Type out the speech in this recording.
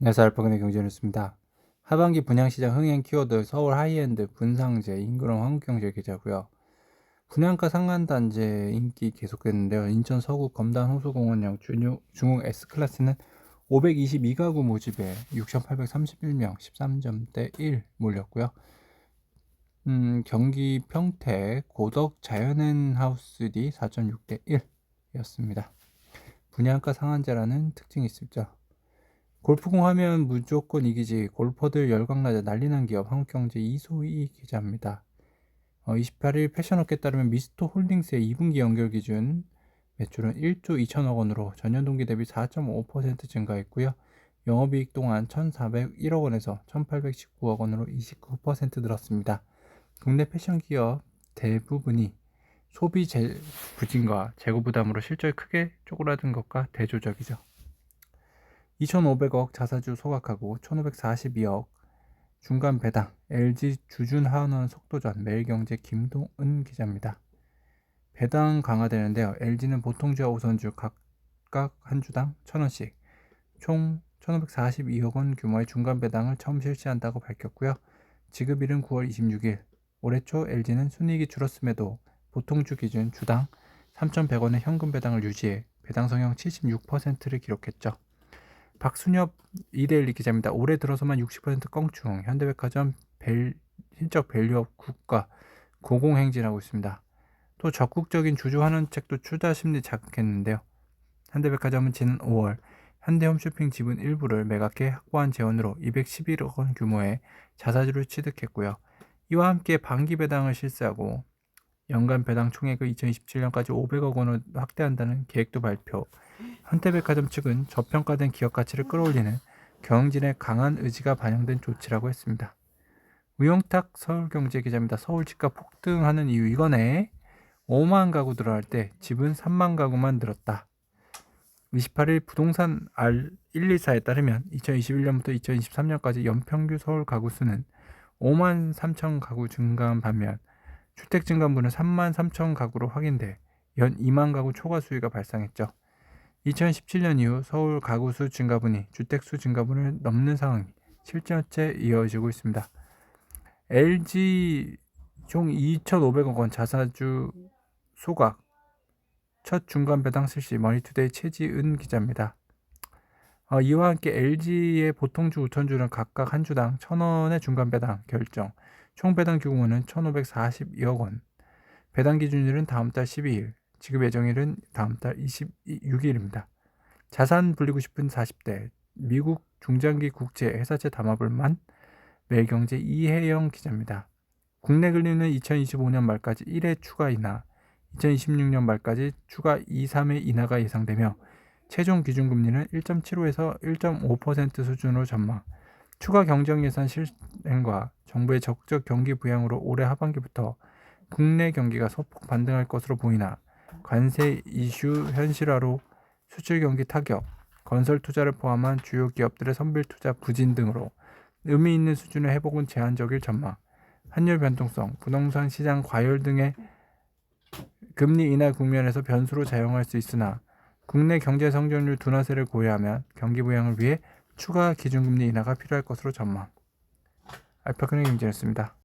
안녕하세요. 알파근의 경제뉴스입니다. 하반기 분양시장 흥행 키워드 서울 하이엔드 분상제 인그럼 한국경제 기자고요. 분양가 상한단제 인기 계속됐는데요. 인천 서구 검단 호수공원역 중흥, S클래스는 522가구 모집에 6,831명 13점대 1 몰렸고요. 음, 경기 평택 고덕 자연엔 하우스 D 4.6대 1이었습니다. 분양가 상한제라는 특징이 있었죠. 골프공 하면 무조건 이기지 골퍼들 열광나자 난리난 기업 한국경제 이소희 기자입니다. 어, 28일 패션업계 따르면 미스터 홀딩스의 2분기 연결 기준 매출은 1조 2천억 원으로 전년 동기 대비 4.5% 증가했고요. 영업이익 또한 1,401억 원에서 1,819억 원으로 29% 늘었습니다. 국내 패션 기업 대부분이 소비 재, 부진과 재고 부담으로 실적이 크게 쪼그라든 것과 대조적이죠. 2,500억 자사주 소각하고 1,542억 중간 배당 LG 주준 하원 속도전 매일경제 김동은 기자입니다. 배당 강화되는데요. LG는 보통주와 우선주 각각 한 주당 1,000원씩 총 1,542억 원 규모의 중간 배당을 처음 실시한다고 밝혔고요. 지급일은 9월 26일. 올해 초 LG는 순이익이 줄었음에도 보통주 기준 주당 3,100원의 현금 배당을 유지해 배당 성형 76%를 기록했죠. 박순엽 이데일리 기자입니다. 올해 들어서만 60% 껑충 현대백화점 벨, 신적 밸류업 국가 고공행진하고 있습니다. 또 적극적인 주주 환원책도 투자 심리 자극했는데요. 현대백화점은 지난 5월 현대홈쇼핑 지분 일부를 매각해 확보한 재원으로 211억 원 규모의 자사주를 취득했고요. 이와 함께 반기 배당을 실시하고 연간 배당 총액을 2027년까지 500억 원을 확대한다는 계획도 발표. 현대백화점 측은 저평가된 기업 가치를 끌어올리는 경영진의 강한 의지가 반영된 조치라고 했습니다. 우영탁 서울경제 기자입니다. 서울 집값 폭등하는 이유 이거네. 5만 가구 들어갈 때 집은 3만 가구만 늘었다. 28일 부동산 R124에 따르면 2021년부터 2023년까지 연평균 서울 가구 수는 5만 3천 가구 증가한 반면 주택 증가분은 3만 3천 가구로 확인돼 연 2만 가구 초과 수요가 발생했죠. 2017년 이후 서울 가구 수 증가분이 주택 수 증가분을 넘는 상황이 실제째 이어지고 있습니다. LG 총 2,500억 원 자사주 소각 첫 중간 배당 실시 머니투데이 최지은 기자입니다. 어, 이와 함께 LG의 보통주 우천주는 각각 한 주당 1,000원의 중간 배당 결정 총 배당 규모는 1,542억 원 배당 기준일은 다음 달 12일 지급 예정일은 다음 달 26일입니다. 자산 불리고 싶은 40대 미국 중장기 국제 회사채 담화불만 매일경제 이혜영 기자입니다. 국내 금리는 2025년 말까지 1회 추가 인하, 2026년 말까지 추가 2, 3회 인하가 예상되며 최종 기준 금리는 1.75에서 1.5% 수준으로 전망. 추가 경정 예산 실행과 정부의 적극적 경기 부양으로 올해 하반기부터 국내 경기가 소폭 반등할 것으로 보이나 관세 이슈 현실화로 수출 경기 타격, 건설 투자를 포함한 주요 기업들의 선bil 투자 부진 등으로 의미 있는 수준의 회복은 제한적일 전망. 환율 변동성, 부동산 시장 과열 등의 금리 인하 국면에서 변수로 작용할 수 있으나 국내 경제 성장률 둔화세를 고려하면 경기 부양을 위해 추가 기준금리 인하가 필요할 것으로 전망. 알파크의 경제였습니다.